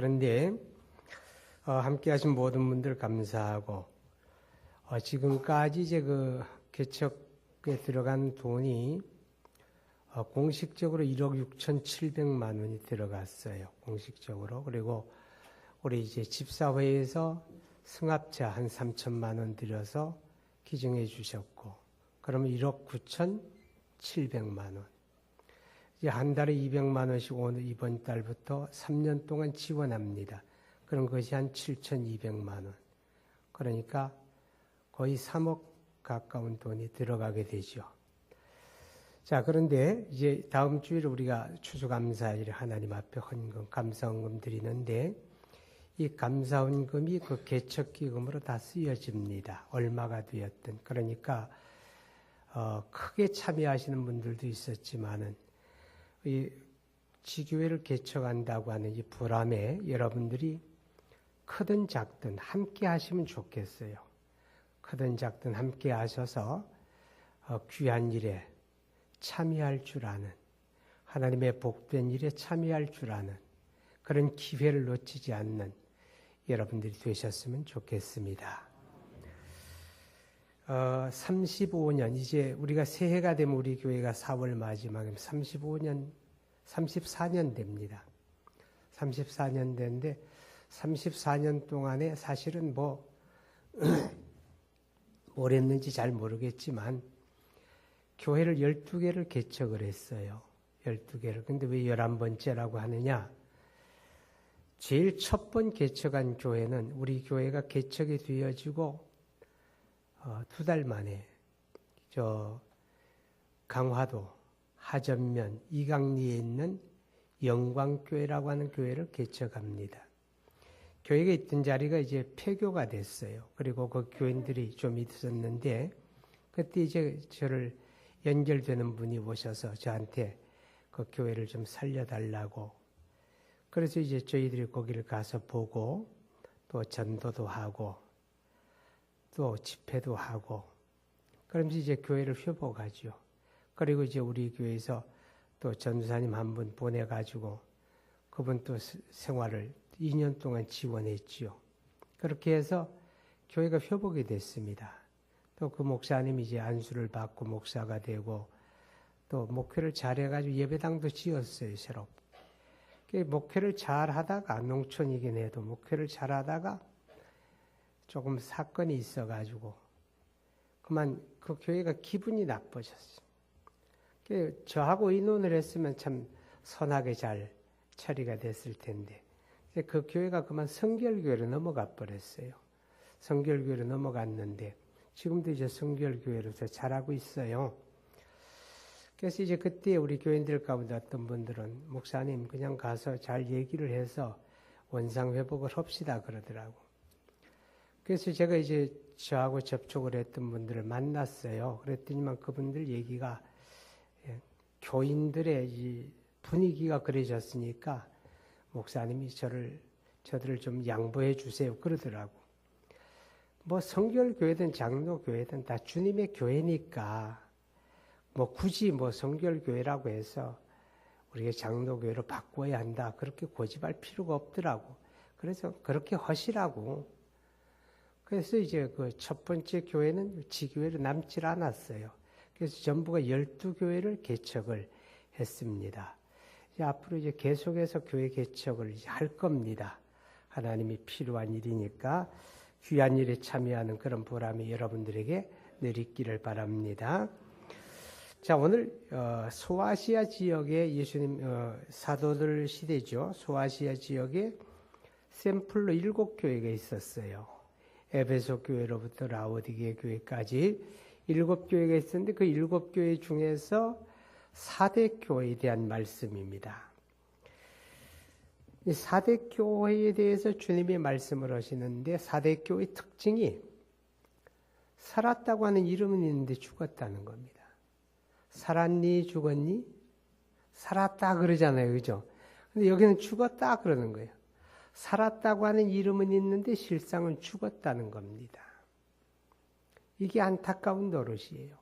그런데 어, 함께 하신 모든 분들 감사하고 어, 지금까지 이제 그 개척에 들어간 돈이 어, 공식적으로 1억 6천7백만 원이 들어갔어요. 공식적으로. 그리고 우리 이제 집사회에서 승합차 한 3천만 원 들여서 기증해 주셨고 그러면 1억 9천 7백만 원. 이제 한 달에 200만 원씩 오늘 이번 달부터 3년 동안 지원합니다. 그런 것이 한 7,200만 원. 그러니까 거의 3억 가까운 돈이 들어가게 되죠. 자, 그런데 이제 다음 주일 우리가 추수감사일 하나님 앞에 헌금, 감사헌금 드리는데 이 감사헌금이 그 개척기금으로 다 쓰여집니다. 얼마가 되었든. 그러니까 어, 크게 참여하시는 분들도 있었지만은 이 지교회를 개척한다고 하는 이 불암에 여러분들이 크든 작든 함께 하시면 좋겠어요. 크든 작든 함께 하셔서 어, 귀한 일에 참여할 줄 아는 하나님의 복된 일에 참여할 줄 아는 그런 기회를 놓치지 않는 여러분들이 되셨으면 좋겠습니다. 어, 35년 이제 우리가 새해가 되면 우리 교회가 4월 마지막에 35년 34년 됩니다. 34년 됐는데 34년 동안에 사실은 뭐 뭘 했는지 잘 모르겠지만 교회를 12개를 개척을 했어요. 12개를. 근데 왜 11번째라고 하느냐? 제일 첫 번 개척한 교회는 우리 교회가 개척이 되어지고 어, 두달 만에 저 강화도 하전면 이강리에 있는 영광교회라고 하는 교회를 개척합니다. 교회가 있던 자리가 이제 폐교가 됐어요. 그리고 그 교인들이 좀 있었는데 그때 이제 저를 연결되는 분이 오셔서 저한테 그 교회를 좀 살려달라고 그래서 이제 저희들이 거기를 가서 보고 또 전도도 하고 또 집회도 하고 그러면서 이제 교회를 회복하죠. 그리고 이제 우리 교회에서 또 전도사님 한 분 보내가지고 그분 또 생활을 2년 동안 지원했지요. 그렇게 해서 교회가 회복이 됐습니다. 또 그 목사님이 이제 안수를 받고 목사가 되고 또 목회를 잘해가지고 예배당도 지었어요, 새로. 목회를 잘 하다가, 농촌이긴 해도 목회를 잘 하다가 조금 사건이 있어가지고 그만 그 교회가 기분이 나빠졌어요. 저하고 의논을 했으면 참 선하게 잘 처리가 됐을 텐데 그 교회가 그만 성결교회로 넘어가 버렸어요. 성결교회로 넘어갔는데 지금도 이제 성결교회로서 잘하고 있어요. 그래서 이제 그때 우리 교인들 가운데 어떤 분들은 목사님 그냥 가서 잘 얘기를 해서 원상 회복을 합시다 그러더라고. 그래서 제가 이제 저하고 접촉을 했던 분들을 만났어요. 그랬더니만 그분들 얘기가 예, 교인들의 이 분위기가 그래졌으니까 목사님이 저를 저들을 좀 양보해 주세요 그러더라고. 뭐 성결 교회든 장로 교회든 다 주님의 교회니까 뭐 굳이 뭐 성결 교회라고 해서 우리가 장로 교회로 바꿔야 한다 그렇게 고집할 필요가 없더라고. 그래서 그렇게 하시라고. 그래서 이제 그 첫 번째 교회는 지교회로 남질 않았어요. 그래서 전부가 열두 교회를 개척을 했습니다. 이제 앞으로 이제 계속해서 교회 개척을 할 겁니다. 하나님이 필요한 일이니까 귀한 일에 참여하는 그런 보람이 여러분들에게 늘 있기를 바랍니다. 자, 오늘 어, 소아시아 지역의 예수님 어, 사도들 시대죠. 소아시아 지역에 샘플로 일곱 교회가 있었어요. 에베소 교회로부터 라오디게 교회까지 일곱 교회가 있었는데 그 일곱 교회 중에서 사대 교회에 대한 말씀입니다. 이 사대 교회에 대해서 주님이 말씀을 하시는데 사대 교회 특징이 살았다고 하는 이름은 있는데 죽었다는 겁니다. 살았니 죽었니? 살았다 그러잖아요. 그죠? 근데 여기는 죽었다 그러는 거예요. 살았다고 하는 이름은 있는데 실상은 죽었다는 겁니다. 이게 안타까운 노릇이에요.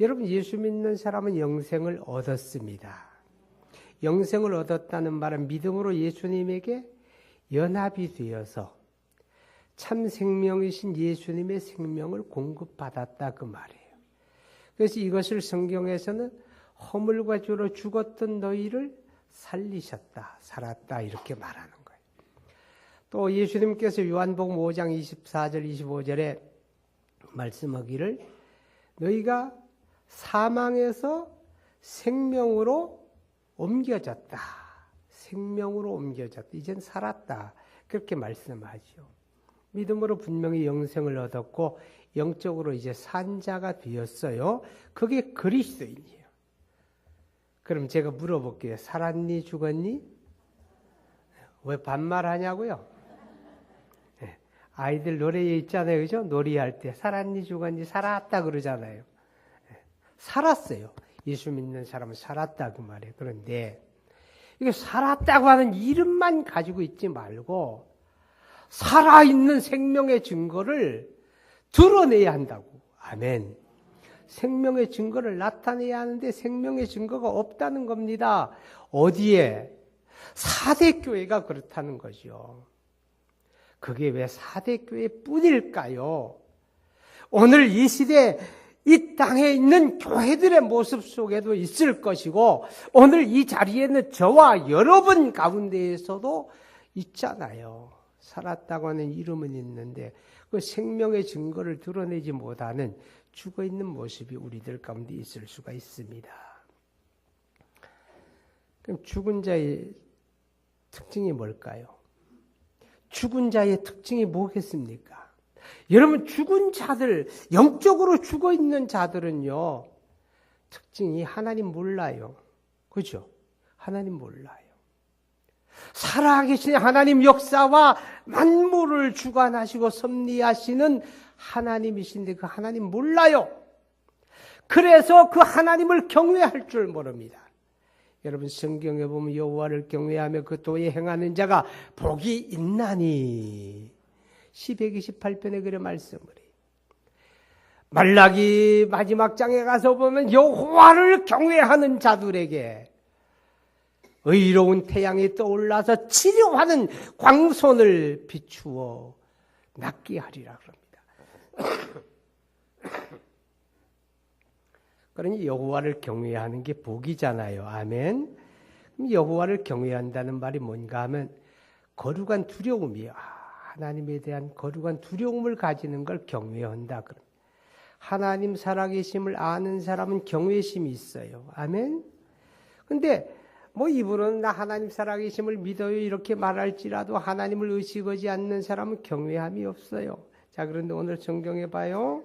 여러분 예수 믿는 사람은 영생을 얻었습니다. 영생을 얻었다는 말은 믿음으로 예수님에게 연합이 되어서 참 생명이신 예수님의 생명을 공급받았다 그 말이에요. 그래서 이것을 성경에서는 허물과 죄로 죽었던 너희를 살리셨다, 살았다 이렇게 말하는. 또 예수님께서 요한복음 5장 24절 25절에 말씀하기를 너희가 사망에서 생명으로 옮겨졌다. 생명으로 옮겨졌다. 이젠 살았다. 그렇게 말씀하죠. 믿음으로 분명히 영생을 얻었고 영적으로 이제 산자가 되었어요. 그게 그리스도인이에요. 그럼 제가 물어볼게요. 살았니 죽었니? 왜 반말하냐고요? 네. 아이들 노래에 있잖아요. 그죠? 놀이할 때 살았니 죽었니 살았다 그러잖아요. 네. 살았어요. 예수 믿는 사람은 살았다 그 말이에요. 그런데 이게 살았다고 하는 이름만 가지고 있지 말고 살아있는 생명의 증거를 드러내야 한다고. 아멘. 생명의 증거를 나타내야 하는데 생명의 증거가 없다는 겁니다. 어디에? 사대교회가 그렇다는 거죠. 그게 왜 사대교회 뿐일까요? 오늘 이 시대 이 땅에 있는 교회들의 모습 속에도 있을 것이고 오늘 이 자리에 는 저와 여러분 가운데에서도 있잖아요. 살았다고 하는 이름은 있는데 그 생명의 증거를 드러내지 못하는 죽어 있는 모습이 우리들 가운데 있을 수가 있습니다. 그럼 죽은 자의 특징이 뭘까요? 죽은 자의 특징이 뭐겠습니까? 여러분 죽은 자들 영적으로 죽어 있는 자들은요 특징이 하나님 몰라요. 그죠? 하나님 몰라요. 살아계신 하나님 역사와 만물을 주관하시고 섭리하시는 하나님이신데 그 하나님 몰라요. 그래서 그 하나님을 경외할 줄 모릅니다. 여러분 성경에 보면 여호와를 경외하며 그 도에 행하는 자가 복이 있나니 1228편에 그래 말씀을 해요. 말라기 마지막 장에 가서 보면 여호와를 경외하는 자들에게 의로운 태양이 떠올라서 치료하는 광선을 비추어 낫게 하리라 그럽니다. 그러니 여호와를 경외하는 게 복이잖아요. 아멘. 여호와를 경외한다는 말이 뭔가 하면 거룩한 두려움이요. 하나님에 대한 거룩한 두려움을 가지는 걸 경외한다. 하나님 살아계심을 아는 사람은 경외심이 있어요. 아멘. 근데 뭐 이분은 나 하나님 살아계심을 믿어요 이렇게 말할지라도 하나님을 의식하지 않는 사람은 경외함이 없어요. 자 그런데 오늘 성경에 봐요.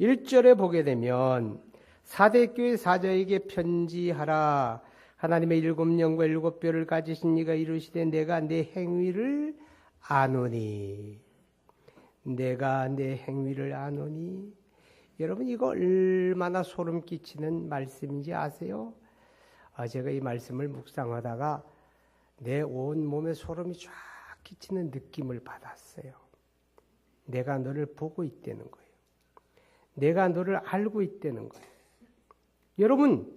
1절에 보게 되면 사대교회 사자에게 편지하라. 하나님의 일곱 영과 일곱 뼈를 가지신 이가 이르시되 내가 내 행위를 아노니 내가 내 행위를 아노니 여러분 이거 얼마나 소름 끼치는 말씀인지 아세요? 아, 제가 이 말씀을 묵상하다가 내 온 몸에 소름이 쫙 끼치는 느낌을 받았어요. 내가 너를 보고 있다는 거예요. 내가 너를 알고 있다는 거예요. 여러분,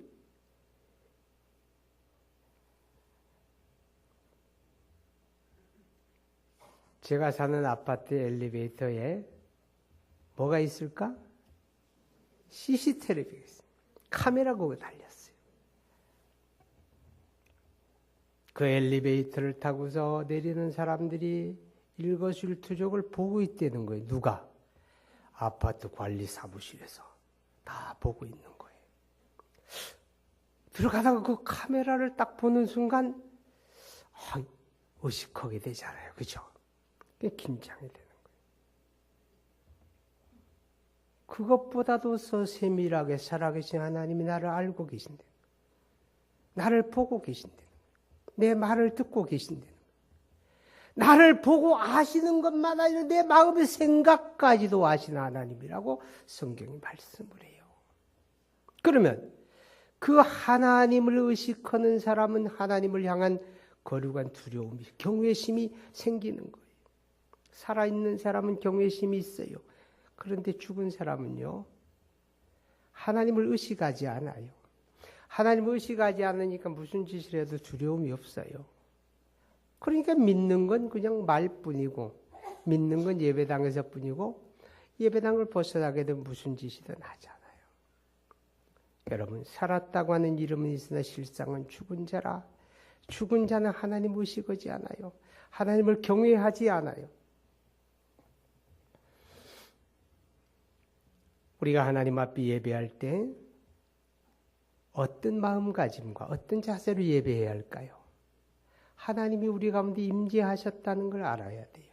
제가 사는 아파트 엘리베이터에 뭐가 있을까? CCTV가 있습니다. 카메라가 달렸어요. 그 엘리베이터를 타고서 내리는 사람들이 일거수일투족을 보고 있다는 거예요. 누가? 아파트 관리 사무실에서 다 보고 있는 거예요. 들어가다가 그 카메라를 딱 보는 순간 아, 의식하게 되잖아요. 그죠? 긴장이 되는 거예요. 그것보다도 더 세밀하게 살아계신 하나님이 나를 알고 계신데, 나를 보고 계신데, 내 말을 듣고 계신데, 나를 보고 아시는 것만 아니라 내 마음의 생각까지도 아시는 하나님이라고 성경이 말씀을 해요. 그러면 그 하나님을 의식하는 사람은 하나님을 향한 거룩한 두려움이, 경외심이 생기는 거예요. 살아있는 사람은 경외심이 있어요. 그런데 죽은 사람은요, 하나님을 의식하지 않아요. 하나님을 의식하지 않으니까 무슨 짓을 해도 두려움이 없어요. 그러니까 믿는 건 그냥 말뿐이고 믿는 건 예배당에서 뿐이고 예배당을 벗어나게 되면 무슨 짓이든 하잖아요. 여러분 살았다고 하는 이름은 있으나 실상은 죽은 자라. 죽은 자는 하나님 의식하지 않아요. 하나님을 경외하지 않아요. 우리가 하나님 앞에 예배할 때 어떤 마음가짐과 어떤 자세로 예배해야 할까요? 하나님이 우리 가운데 임재하셨다는 걸 알아야 돼요.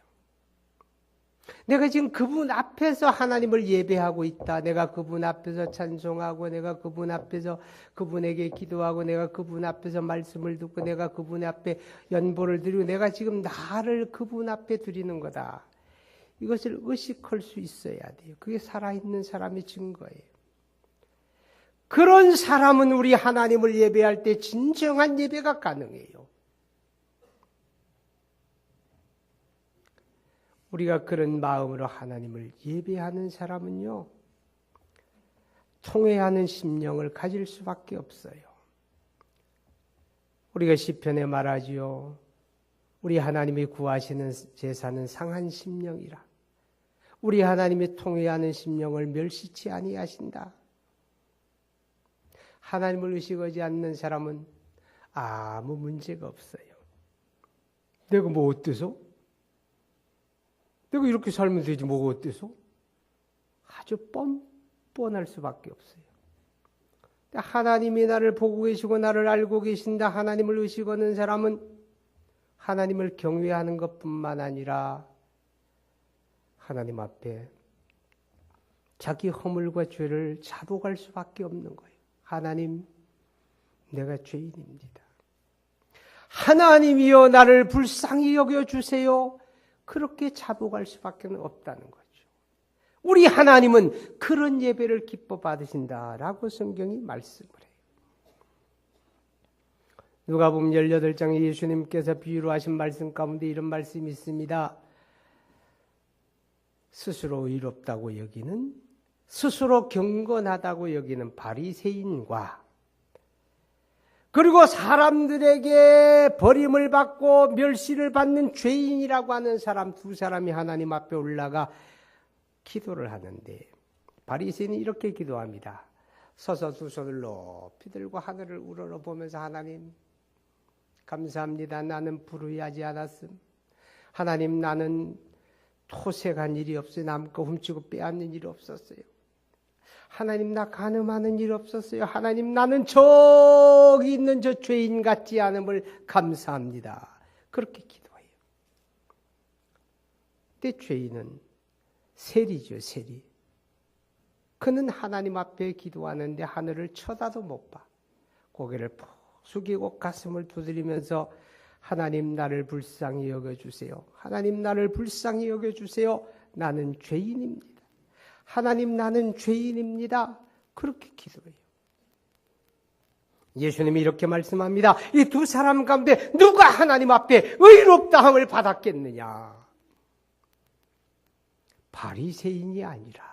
내가 지금 그분 앞에서 하나님을 예배하고 있다. 내가 그분 앞에서 찬송하고, 내가 그분 앞에서 그분에게 기도하고, 내가 그분 앞에서 말씀을 듣고, 내가 그분 앞에 연보를 드리고, 내가 지금 나를 그분 앞에 드리는 거다. 이것을 의식할 수 있어야 돼요. 그게 살아있는 사람의 증거예요. 그런 사람은 우리 하나님을 예배할 때 진정한 예배가 가능해요. 우리가 그런 마음으로 하나님을 예배하는 사람은요, 통회하는 심령을 가질 수밖에 없어요. 우리가 시편에 말하지요. 우리 하나님이 구하시는 제사는 상한 심령이라. 우리 하나님이 통회하는 심령을 멸시치 아니하신다. 하나님을 의식하지 않는 사람은 아무 문제가 없어요. 내가 뭐 어때서? 내가 이렇게 살면 되지 뭐가 어때서? 아주 뻔뻔할 수밖에 없어요. 하나님이 나를 보고 계시고 나를 알고 계신다. 하나님을 의식하는 사람은 하나님을 경외하는 것뿐만 아니라 하나님 앞에 자기 허물과 죄를 자복할 수밖에 없는 거예요. 하나님, 내가 죄인입니다. 하나님이여 나를 불쌍히 여겨 주세요. 그렇게 자복할 수밖에 없다는 거죠. 우리 하나님은 그런 예배를 기뻐 받으신다라고 성경이 말씀을 해요. 누가 보면 18장에 예수님께서 비유로 하신 말씀 가운데 이런 말씀이 있습니다. 스스로 의롭다고 여기는 스스로 경건하다고 여기는 바리새인과 그리고 사람들에게 버림을 받고 멸시를 받는 죄인이라고 하는 사람 두 사람이 하나님 앞에 올라가 기도를 하는데 바리새인이 이렇게 기도합니다. 서서 두 손을 높이 들고 하늘을 우러러 보면서 하나님 감사합니다. 나는 불의하지 않았음. 하나님 나는 토색한 일이 없어요. 남거 훔치고 빼앗는 일이 없었어요. 하나님 나 가늠하는 일 없었어요. 하나님 나는 저기 있는 저 죄인 같지 않음을 감사합니다. 그렇게 기도해요. 근데 죄인은 세리죠, 세리. 그는 하나님 앞에 기도하는데 하늘을 쳐다도 못 봐. 고개를 푹 숙이고 가슴을 두드리면서 하나님 나를 불쌍히 여겨주세요. 하나님 나를 불쌍히 여겨주세요. 나는 죄인입니다. 하나님 나는 죄인입니다. 그렇게 기도해요. 예수님이 이렇게 말씀합니다. 이 두 사람 가운데 누가 하나님 앞에 의롭다함을 받았겠느냐? 바리새인이 아니라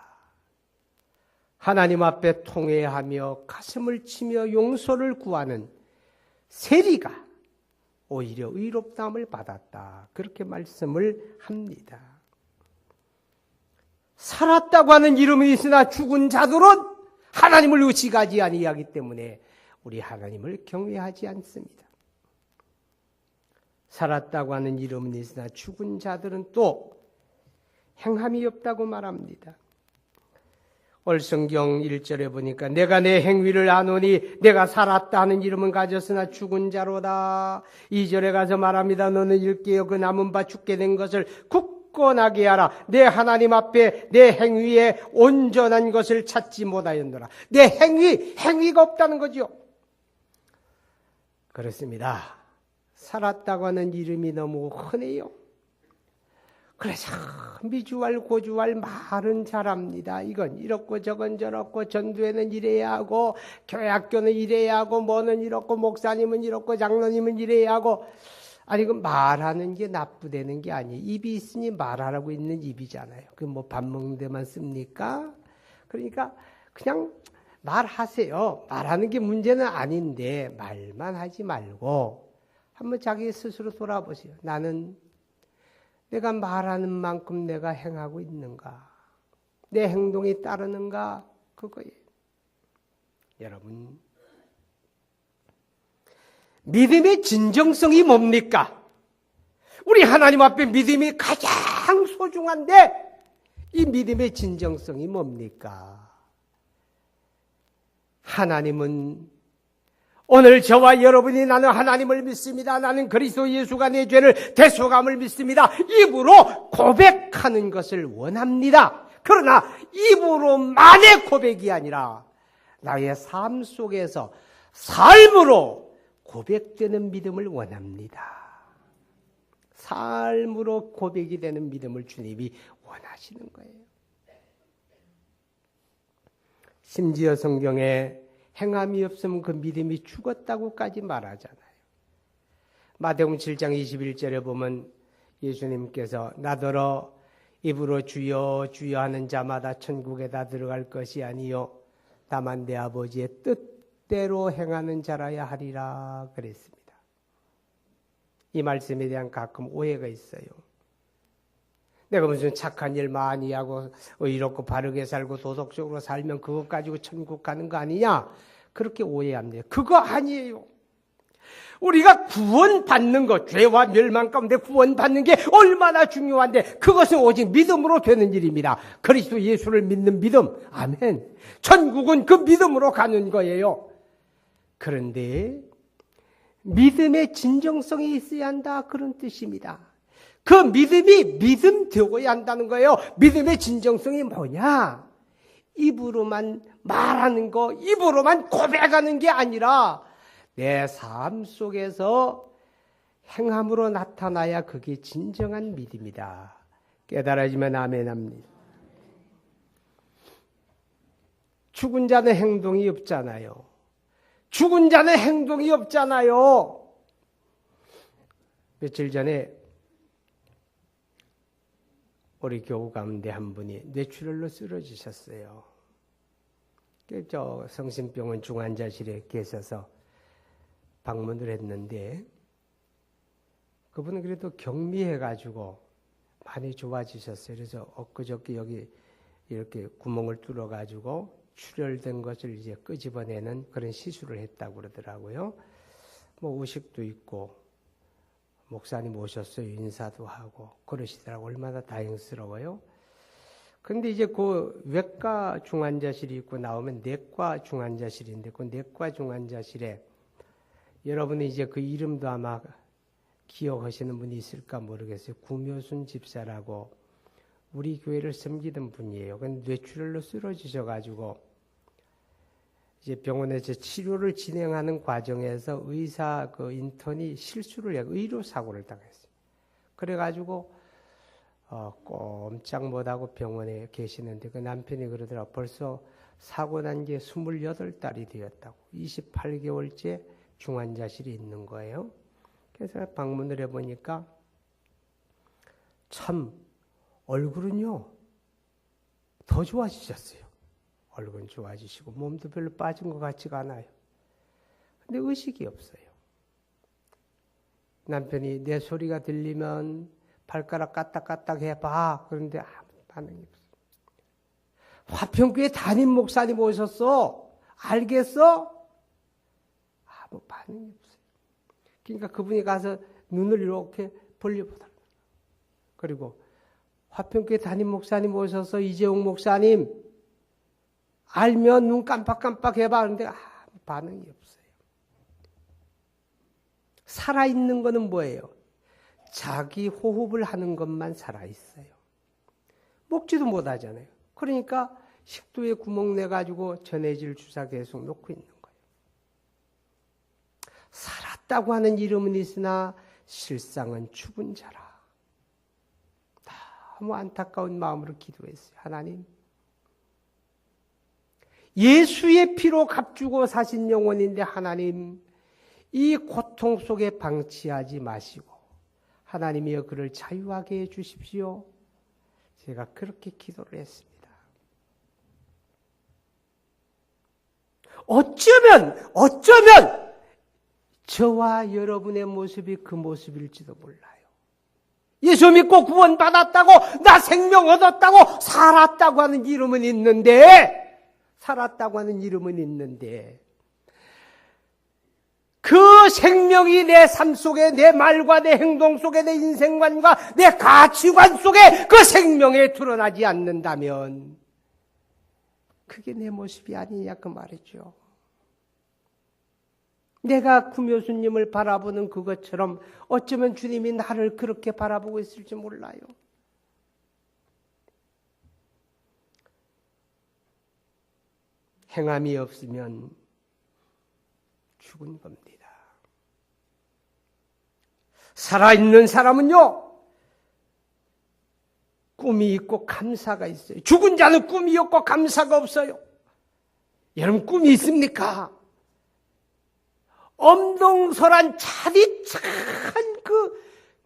하나님 앞에 통회하며 가슴을 치며 용서를 구하는 세리가 오히려 의롭다함을 받았다. 그렇게 말씀을 합니다. 살았다고 하는 이름이 있으나 죽은 자들은 하나님을 의식하지 아니하기 때문에 우리 하나님을 경외하지 않습니다. 살았다고 하는 이름은 있으나 죽은 자들은 또 행함이 없다고 말합니다. 얼성경 1절에 보니까 내가 내 행위를 아노니 내가 살았다 하는 이름은 가졌으나 죽은 자로다. 2절에 가서 말합니다. 너는 일깨어 그 남은 바 죽게 된 것을 굳 굳건하게 하라. 내 하나님 앞에 내 행위에 온전한 것을 찾지 못하였노라. 내 행위, 행위가 없다는 거죠. 그렇습니다. 살았다고 하는 이름이 너무 흔해요. 그래서 미주알 고주알 말은 잘합니다. 이건 이렇고 저건 저렇고 전도회는 이래야 하고 교회 학교는 이래야 하고 뭐는 이렇고 목사님은 이렇고 장로님은 이래야 하고 아니, 그 말하는 게 나쁘다는 게 아니에요. 입이 있으니 말하라고 있는 입이잖아요. 그 뭐 밥 먹는 데만 씁니까? 그러니까 그냥 말하세요. 말하는 게 문제는 아닌데 말만 하지 말고 한번 자기 스스로 돌아보세요. 나는 내가 말하는 만큼 내가 행하고 있는가? 내 행동이 따르는가? 그거예요. 여러분, 믿음의 진정성이 뭡니까? 우리 하나님 앞에 믿음이 가장 소중한데, 이 믿음의 진정성이 뭡니까? 하나님은 오늘 저와 여러분이 나는 하나님을 믿습니다. 나는 그리스도 예수가 내 죄를 대속함을 믿습니다. 입으로 고백하는 것을 원합니다. 그러나 입으로만의 고백이 아니라 나의 삶 속에서 삶으로 고백되는 믿음을 원합니다. 삶으로 고백이 되는 믿음을 주님이 원하시는 거예요. 심지어 성경에 행함이 없으면 그 믿음이 죽었다고까지 말하잖아요. 마태복음 7장 21절에 보면 예수님께서 나더러 입으로 주여 주여 하는 자마다 천국에다 들어갈 것이 아니요 다만 내 아버지의 뜻 대로 행하는 자라야 하리라 그랬습니다. 이 말씀에 대한 가끔 오해가 있어요. 내가 무슨 착한 일 많이 하고 의롭고 바르게 살고 도덕적으로 살면 그것 가지고 천국 가는 거 아니냐? 그렇게 오해합니다. 그거 아니에요. 우리가 구원받는 것, 죄와 멸망 가운데 구원받는 게 얼마나 중요한데 그것은 오직 믿음으로 되는 일입니다. 그리스도 예수를 믿는 믿음. 아멘. 천국은 그 믿음으로 가는 거예요. 그런데 믿음의 진정성이 있어야 한다. 그런 뜻입니다. 그 믿음이 믿음 되어야 한다는 거예요. 믿음의 진정성이 뭐냐? 입으로만 말하는 거, 입으로만 고백하는 게 아니라 내 삶 속에서 행함으로 나타나야 그게 진정한 믿음이다. 깨달아지면 아멘합니다. 죽은 자는 행동이 없잖아요. 죽은 자는 행동이 없잖아요. 며칠 전에 우리 교우 가운데 한 분이 뇌출혈로 쓰러지셨어요. 저 성심병원 중환자실에 계셔서 방문을 했는데 그분은 그래도 경미해가지고 많이 좋아지셨어요. 그래서 엊그저께 여기 이렇게 구멍을 뚫어가지고 출혈된 것을 이제 끄집어내는 그런 시술을 했다고 그러더라고요. 뭐 의식도 있고 목사님 오셨어요. 인사도 하고 그러시더라고 얼마나 다행스러워요. 근데 이제 그 외과 중환자실이 있고 나오면 내과 중환자실인데 그 내과 중환자실에 여러분이 이제 그 이름도 아마 기억하시는 분이 있을까 모르겠어요. 구묘순 집사라고 우리 교회를 섬기던 분이에요. 근데 뇌출혈로 쓰러지셔 가지고 이제 병원에서 치료를 진행하는 과정에서 의사 그 인턴이 실수를 해 의료 사고를 당했어요. 그래 가지고 어, 꼼짝 못하고 병원에 계시는데 그 남편이 그러더라 벌써 사고 난 게 28달이 되었다고 28개월째 중환자실이 있는 거예요. 그래서 방문을 해보니까 참 얼굴은요 더 좋아지셨어요. 얼굴은 좋아지시고 몸도 별로 빠진 것 같지가 않아요. 근데 의식이 없어요. 남편이 내 소리가 들리면 발가락 까딱까딱 해봐. 그런데 아무 반응이 없어요. 화평교회 담임 목사님 오셨어. 알겠어? 아무 반응이 없어요. 그러니까 그분이 가서 눈을 이렇게 벌려보더라고요. 그리고 화평교회 담임 목사님 오셔서 이재용 목사님 알면 눈 깜빡깜빡 해봐. 그런데 아무 반응이 없어요. 살아있는 거는 뭐예요? 자기 호흡을 하는 것만 살아있어요. 먹지도 못하잖아요. 그러니까 식도에 구멍 내가지고 전해질 주사 계속 놓고 있는 거예요. 살았다고 하는 이름은 있으나 실상은 죽은 자라. 너무 안타까운 마음으로 기도했어요. 하나님, 예수의 피로 값주고 사신 영혼인데 하나님 이 고통 속에 방치하지 마시고 하나님이여 그를 자유하게 해 주십시오. 제가 그렇게 기도를 했습니다. 어쩌면 어쩌면 저와 여러분의 모습이 그 모습일지도 몰라요. 예수 믿고 구원받았다고, 나 생명 얻었다고, 살았다고 하는 이름은 있는데, 살았다고 하는 이름은 있는데, 그 생명이 내 삶 속에, 내 말과 내 행동 속에, 내 인생관과 내 가치관 속에 그 생명에 드러나지 않는다면, 그게 내 모습이 아니냐, 그 말이죠. 내가 구묘수님을 바라보는 그것처럼 어쩌면 주님이 나를 그렇게 바라보고 있을지 몰라요. 행함이 없으면 죽은 겁니다. 살아있는 사람은요, 꿈이 있고 감사가 있어요. 죽은 자는 꿈이 없고 감사가 없어요. 여러분, 꿈이 있습니까? 엄동설한 차디찬 그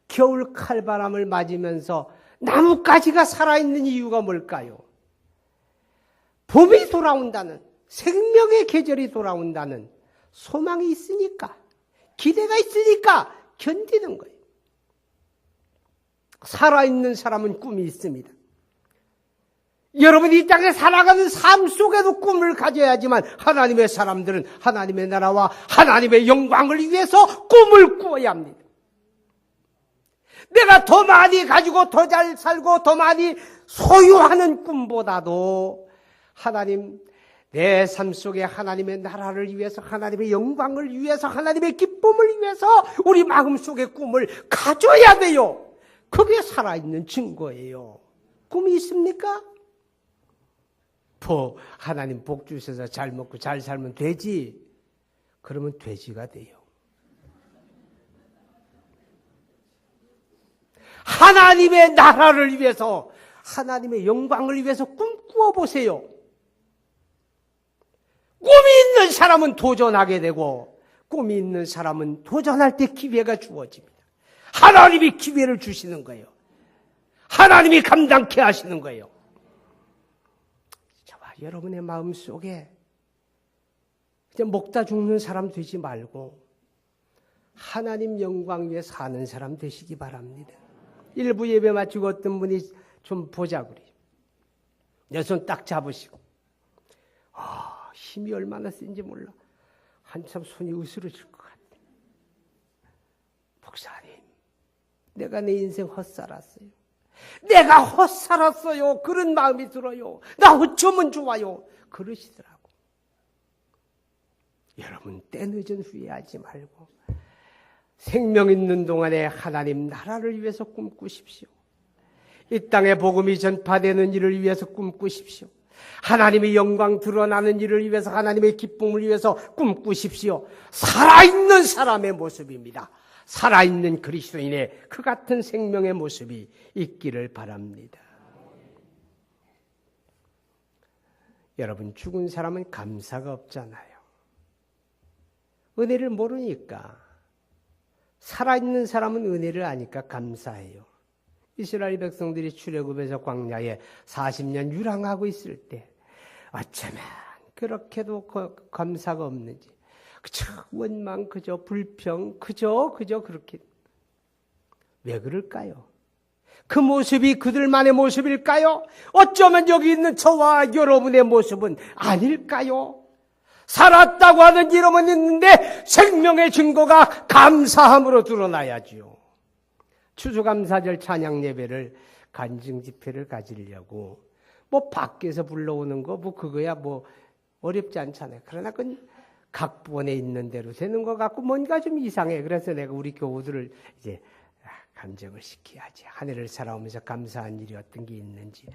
겨울 칼바람을 맞으면서 나뭇가지가 살아있는 이유가 뭘까요? 봄이 돌아온다는 생명의 계절이 돌아온다는 소망이 있으니까 기대가 있으니까 견디는 거예요. 살아있는 사람은 꿈이 있습니다. 여러분 이 땅에 살아가는 삶 속에도 꿈을 가져야지만 하나님의 사람들은 하나님의 나라와 하나님의 영광을 위해서 꿈을 꾸어야 합니다. 내가 더 많이 가지고 더 잘 살고 더 많이 소유하는 꿈보다도 하나님 내 삶 속에 하나님의 나라를 위해서 하나님의 영광을 위해서 하나님의 기쁨을 위해서 우리 마음 속에 꿈을 가져야 돼요. 그게 살아있는 증거예요. 꿈이 있습니까? 뭐 하나님 복 주셔서 잘 먹고 잘 살면 되지. 그러면 돼지가 돼요. 하나님의 나라를 위해서 하나님의 영광을 위해서 꿈꾸어 보세요. 꿈이 있는 사람은 도전하게 되고 꿈이 있는 사람은 도전할 때 기회가 주어집니다. 하나님이 기회를 주시는 거예요. 하나님이 감당케 하시는 거예요. 여러분의 마음 속에 이제 먹다 죽는 사람 되지 말고 하나님 영광 위에 사는 사람 되시기 바랍니다. 일부 예배 마치고 어떤 분이 좀 보자 그래. 내손 딱 잡으시고 아 힘이 얼마나 센지 몰라. 한참 손이 으스러질 것 같아. 목사님, 내가 내 인생 헛살았어요. 내가 헛살았어요. 그런 마음이 들어요. 나 어쩌면 좋아요. 그러시더라고. 여러분, 때 늦은 후회하지 말고 생명 있는 동안에 하나님 나라를 위해서 꿈꾸십시오. 이 땅에 복음이 전파되는 일을 위해서 꿈꾸십시오. 하나님의 영광 드러나는 일을 위해서 하나님의 기쁨을 위해서 꿈꾸십시오. 살아있는 사람의 모습입니다. 살아있는 그리스도인의 그 같은 생명의 모습이 있기를 바랍니다. 여러분, 죽은 사람은 감사가 없잖아요. 은혜를 모르니까. 살아있는 사람은 은혜를 아니까 감사해요. 이스라엘 백성들이 출애굽에서 광야에 40년 유랑하고 있을 때 어쩌면 그렇게도 감사가 없는지 그저 원망 그저 불평 그저 그저 그렇게 왜 그럴까요? 그 모습이 그들만의 모습일까요? 어쩌면 여기 있는 저와 여러분의 모습은 아닐까요? 살았다고 하는 이름은 있는데 생명의 증거가 감사함으로 드러나야지요. 추수감사절 찬양 예배를 간증 집회를 가지려고 뭐 밖에서 불러오는 거 뭐 그거야 뭐 어렵지 않잖아요. 그러나 그 각본에 있는 대로 되는 것 같고 뭔가 좀 이상해. 그래서 내가 우리 교우들을 이제 간증을 시켜야지. 한 해를 살아오면서 감사한 일이 어떤 게 있는지.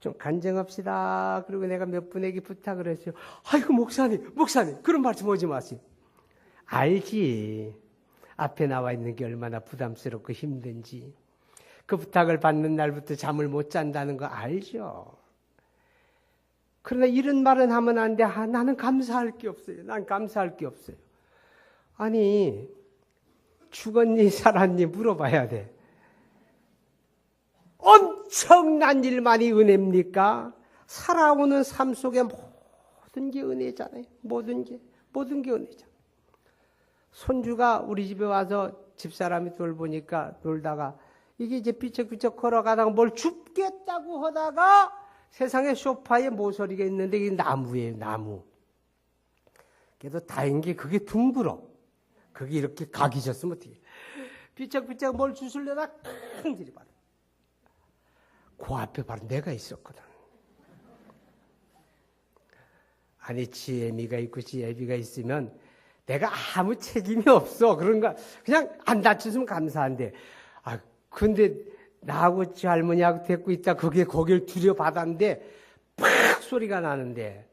좀 간증합시다. 그리고 내가 몇 분에게 부탁을 했어요. 아이고, 목사님, 목사님, 그런 말씀 하지 마세요. 알지. 앞에 나와 있는 게 얼마나 부담스럽고 힘든지. 그 부탁을 받는 날부터 잠을 못 잔다는 거 알죠. 그러나 이런 말은 하면 안 돼. 아, 나는 감사할 게 없어요. 난 감사할 게 없어요. 아니, 죽었니, 살았니 물어봐야 돼. 엄청난 일만이 은혜입니까? 살아오는 삶 속에 모든 게 은혜잖아요. 모든 게, 모든 게 은혜잖아요. 손주가 우리 집에 와서 집사람이 돌보니까 놀다가 이게 이제 삐쩍삐쩍 걸어가다가 뭘 줍겠다고 하다가 세상에 소파에 모서리가 있는데 이게 나무예요, 나무. 그래도 다행인 게 그게 둥글어. 그게 이렇게 각이 졌으면 어떻게. 삐쩍삐쩍 뭘 주술려다 큰 들이받아. 그 앞에 바로 내가 있었거든. 아니, 지혜미가 있고 지혜비가 있으면 내가 아무 책임이 없어. 그런가. 그냥 안 다쳤으면 감사한데. 아, 근데 나하고 지 할머니하고 데리고 있다. 그게 거길 들여받았는데 팍 소리가 나는데.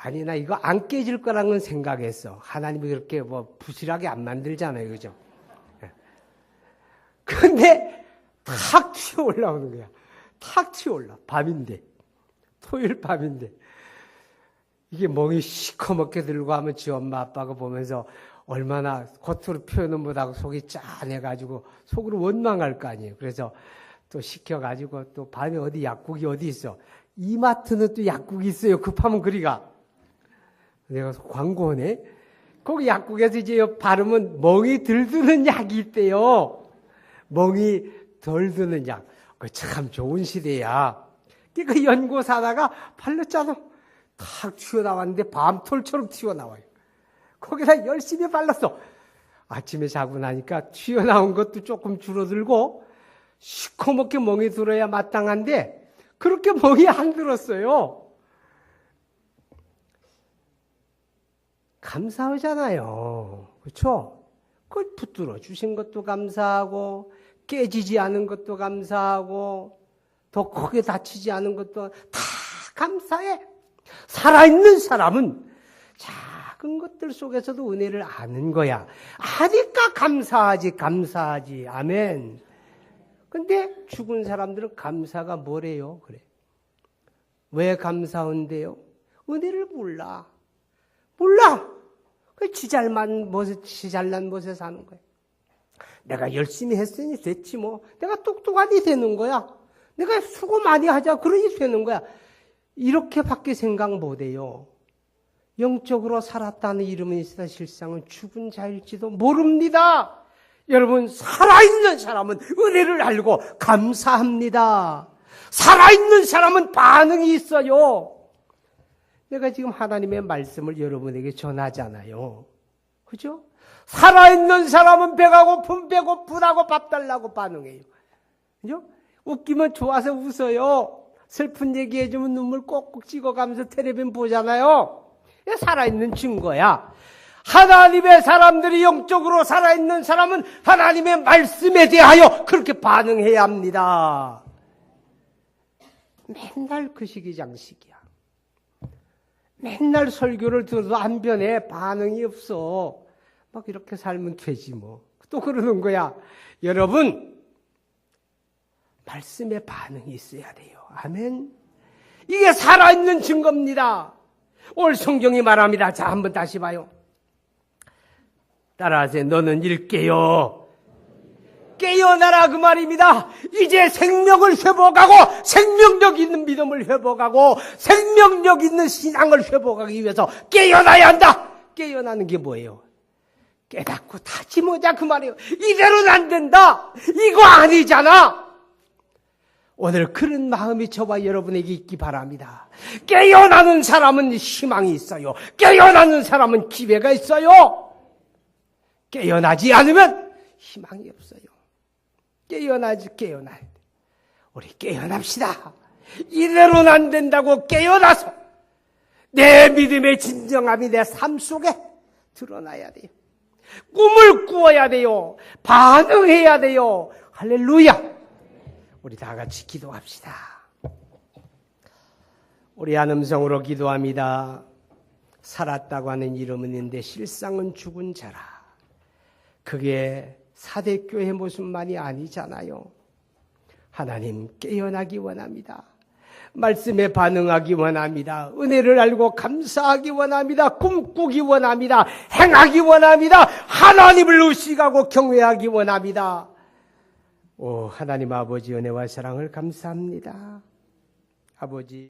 아니, 나 이거 안 깨질 거라는 건 생각했어. 하나님이 그렇게 뭐 부실하게 안 만들잖아요. 그죠? 예. 근데 탁 튀어 올라오는 거야. 탁 튀어 올라. 밤인데. 토요일 밤인데. 이게 멍이 시커멓게 들고 하면 지 엄마 아빠가 보면서 얼마나 겉으로 표현은 못하고 속이 짠해가지고 속으로 원망할 거 아니에요. 그래서 또 시켜가지고 또 밤에 어디 약국이 어디 있어. 이마트는 또 약국이 있어요. 급하면 그리가. 내가 광고네. 거기 약국에서 이제 바르면 멍이 들 드는 약이 있대요. 멍이 덜 드는 약. 그 참 좋은 시대야. 그 연고 사다가 발랐잖아. 탁 튀어나왔는데 밤톨처럼 튀어나와요. 거기다 열심히 발랐어. 아침에 자고 나니까 튀어나온 것도 조금 줄어들고 시커멓게 멍이 들어야 마땅한데 그렇게 멍이 안 들었어요. 감사하잖아요. 그렇죠? 그걸 붙들어 주신 것도 감사하고 깨지지 않은 것도 감사하고 더 크게 다치지 않은 것도 다 감사해. 살아있는 사람은 작은 것들 속에서도 은혜를 아는 거야. 아니까 감사하지, 감사하지. 아멘. 근데 죽은 사람들은 감사가 뭐래요? 그래. 왜 감사한데요? 은혜를 몰라. 몰라. 그 지잘만 못에, 지잘난 못에 사는 거야. 내가 열심히 했으니 됐지 뭐. 내가 똑똑하니 되는 거야. 내가 수고 많이 하자. 그러니 되는 거야. 이렇게밖에 생각 못 해요. 영적으로 살았다는 이름은 있으나 실상은 죽은 자일지도 모릅니다. 여러분, 살아있는 사람은 은혜를 알고 감사합니다. 살아있는 사람은 반응이 있어요. 내가 지금 하나님의 말씀을 여러분에게 전하잖아요. 그죠? 살아있는 사람은 배가 고픈 배고프다고 밥 달라고 반응해요. 그죠? 웃기면 좋아서 웃어요. 슬픈 얘기 해주면 눈물 꼭꼭 찍어가면서 텔레비전 보잖아요. 살아있는 증거야. 하나님의 사람들이 영적으로 살아있는 사람은 하나님의 말씀에 대하여 그렇게 반응해야 합니다. 맨날 그 시기 장식이야. 맨날 설교를 들어도 안 변해. 반응이 없어. 막 이렇게 살면 되지 뭐. 또 그러는 거야. 여러분, 말씀에 반응이 있어야 돼요. 아멘. 이게 살아있는 증거입니다. 올 성경이 말합니다. 자, 한번 다시 봐요. 따라하세요. 너는 일깨요. 깨어나라 그 말입니다. 이제 생명을 회복하고 생명력 있는 믿음을 회복하고 생명력 있는 신앙을 회복하기 위해서 깨어나야 한다. 깨어나는 게 뭐예요? 깨닫고 다짐하자 그 말이에요. 이대로는 안 된다. 이거 아니잖아. 오늘 그런 마음이 저와 여러분에게 있기 바랍니다. 깨어나는 사람은 희망이 있어요. 깨어나는 사람은 기회가 있어요. 깨어나지 않으면 희망이 없어요. 깨어나지, 깨어나야 돼. 우리 깨어납시다. 이대로는 안 된다고 깨어나서 내 믿음의 진정함이 내 삶 속에 드러나야 돼요. 꿈을 꾸어야 돼요. 반응해야 돼요. 할렐루야. 우리 다 같이 기도합시다. 우리 한 음성으로 기도합니다. 살았다고 하는 이름은 있는데 실상은 죽은 자라. 그게 사대교회 모습만이 아니잖아요. 하나님 깨어나기 원합니다. 말씀에 반응하기 원합니다. 은혜를 알고 감사하기 원합니다. 꿈꾸기 원합니다. 행하기 원합니다. 하나님을 의식하고 경외하기 원합니다. 오, 하나님 아버지 은혜와 사랑을 감사합니다. 아버지.